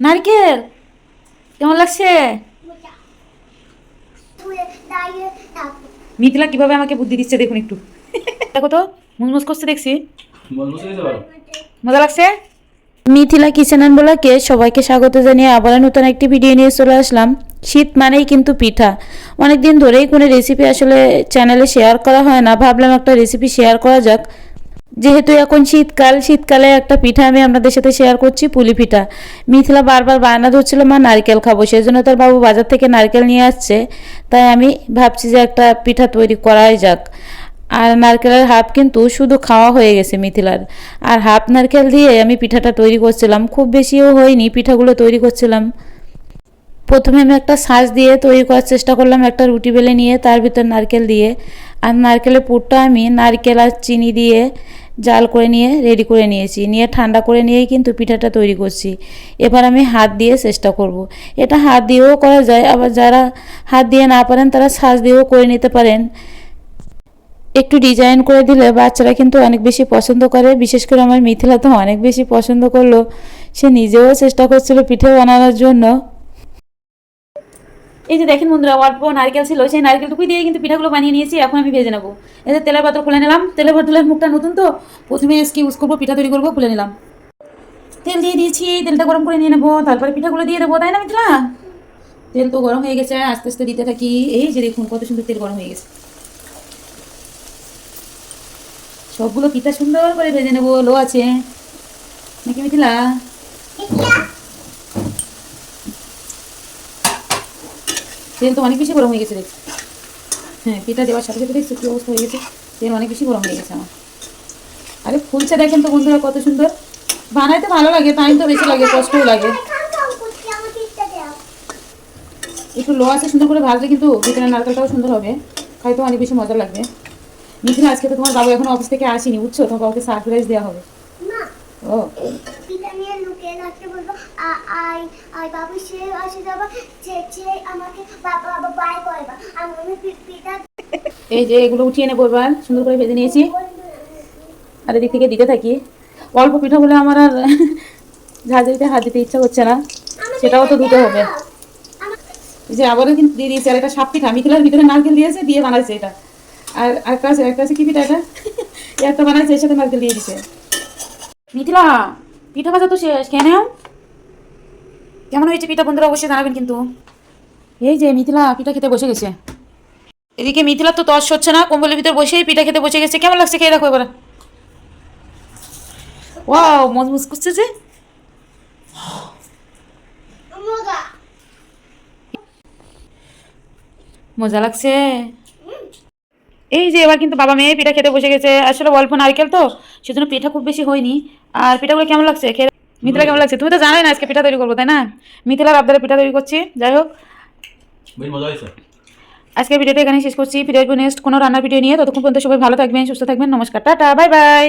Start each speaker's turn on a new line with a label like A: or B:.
A: নারকেল কেমন লাগছে? মিথিলা কীভাবে আমাকে বুদ্ধি দিচ্ছে দেখুন একটু। দেখো তো মুজমুজ করছে দেখছি। মজা লাগছে?
B: মিথিলা কিচেন অ্যান্ড ব্লকে সবাইকে স্বাগত জানিয়ে আবার নতুন একটি ভিডিও নিয়ে চলে আসলাম। শীত মানেই কিন্তু পিঠা। অনেক দিন ধরেই কোনো রেসিপি আসলে চ্যানেলে শেয়ার করা হয় না। ভাবলাম একটা রেসিপি শেয়ার করা যাক। যেহেতু এখন শীতকাল, শীতকালে একটা পিঠা আমি আপনাদের সাথে শেয়ার করছি, পুলি পিঠা। মিথিলা বারবার বায়না ধরছিল, মা, নারকেল খাব। সেই জন্য তার বাবু বাজার থেকে নারকেল নিয়ে আসছে। তাই আমি ভাবছি যে একটা পিঠা তৈরি করাই যাক। আর নারকেলের হাফ কিন্তু শুধু খাওয়া হয়ে গেছে মিথিলার। আর হাফ নারকেল দিয়ে আমি পিঠাটা তৈরি করছিলাম। খুব বেশিও হয়নি, পিঠাগুলো তৈরি করছিলাম। প্রথমে আমি একটা সাজ দিয়ে তৈরি করার চেষ্টা করলাম, একটা রুটি বেলে নিয়ে, তার ভিতর নারকেল দিয়ে। আর নারকেলের পুরটা আমি নারকেল আর চিনি দিয়ে জাল করে নিয়ে রেডি করে নিয়েছি। নিয়ে ঠান্ডা করে নিয়েই কিন্তু পিঠাটা তৈরি করছি। এবার আমি হাত দিয়ে চেষ্টা করব। এটা হাত দিয়েও করা যায়, আবার যারা হাত দিয়ে না পারেন তারা সাজ দিয়েও করে নিতে পারেন। একটু ডিজাইন করে দিলে বাচ্চারা কিন্তু অনেক বেশি পছন্দ করে। বিশেষ করে আমার মিথিলা তো অনেক বেশি পছন্দ করল। সে নিজেও চেষ্টা করছিল পিঠে বানানোর জন্য।
A: এই যে দেখেন বন্ধুরা অল্প নারকেল ছিল, সেই নারকেলটুকুই দিয়ে কিন্তু পিঠাগুলো বানিয়ে নিয়েছি, এখন আমি ভেজে নেব। এই যে তেলের পাত্র খুলে নিলাম, তেলের পাত্রের মুখটা নতুন তো, প্রথমে এসকে ইউজ করব, পিঠা তৈরি করব, খুলে নিলাম। তেল দিয়ে দিয়েছি, তেলটা গরম করে নিয়ে নেব, তারপরে পিঠাগুলো দিয়ে দেবো, তাই না মিথিলা? তেল তো গরম হয়ে গেছে, আস্তে আস্তে দিতে থাকি। এই যে দেখুন, কত সুন্দর তেল গরম হয়ে গেছে। সবগুলো পিঠা সুন্দর করে ভেজে নেব, লো আছে। নাকি মিথিলা? তেল তো অনেক বেশি গরম হয়ে গেছে দেখছি হ্যাঁ পিঠা দেওয়ার সাথে সাথে দেখছি কী অবস্থা হয়ে গেছে। তেল অনেক বেশি গরম হয়ে গেছে আমার। আরে ফুলছে দেখেন তো বন্ধুরা কত সুন্দর। বানাইতে ভালো লাগে টাইম তো বেশি লাগে কষ্টও লাগে। একটু লো আছে সুন্দর করে ভাজলে কিন্তু ভিতরে নারকেলটাও সুন্দর হবে। খাইতে অনেক বেশি মজা লাগবে। মিথিলা আজকে তো তোমার বাবু এখন অফিস থেকে আসেনি বুঝছ? তোমার বাবুকে সারপ্রাইজ দেওয়া হবে। ও।
C: পিতা নিয়ে লুকিয়ে রাখতে বলব আ- আই আই বাবু সে আসে যাব চেঁচিয়ে আমাকে বাবা বাবা বাই করবা আমি আমি পিতা
A: এই যে এগুলো উঠিয়ে নেব এবার সুন্দর করে ভেজে নিয়েছি। আর এদিক থেকে দিতে থাকি। অল্প পিঠা বলে আমার আর ঝাল দিতে হাত দিতে ইচ্ছা করছে না। সেটাও তো দিতে হবে। এই যে আবারও কিন্তু দিয়ে দিয়েছে আর একটা সাপ পিঠা। মিথিলার ভিতরে নারকেল দিয়েছে দিয়ে বানাইছে এটা। আর একটা আছে একটা আছে কি পিঠা এটা? একটা বানাইছে এর সাথে নারকেল দিয়ে দিছে। মিথিলা পিঠা ভাজা তো শেষ কেন কেমন হয়েছে পিঠা বন্ধুরা অবশ্যই জানাবেন কিন্তু। এই যে মিথিলা পিঠা খেতে বসে গেছে। এদিকে মিথিলা তো তস হচ্ছে না, কম্বলের ভিতর বসেই পিঠা খেতে বসে গেছে। কেমন লাগছে খেয়ে দেখো এবার। মজমুজ করছে যে। মজা লাগছে। এই যে এবার কিন্তু বাবা মেয়ে পিঠা খেতে বসে গেছে। আসলে অল্প নারকেল তো, সেজন্য পিঠা খুব বেশি হয়নি। আর পিঠাগুলো কেমন লাগছে? খেয়ে মিথিলা কেমন লাগছে। তুমি তো জানোই না আজকে পিঠা তৈরি করব তাই না? মিথিলার আবদারে পিঠা তৈরি করছি যাই হোক। আজকে ভিডিওটা এখানে শেষ করছি। ফিরে আসব নেক্সট কোনো রান্নার ভিডিও নিয়ে ততক্ষণ পর্যন্ত সবাই ভালো থাকবেন সুস্থ থাকবেন। নমস্কার টাটা
D: বাই বাই।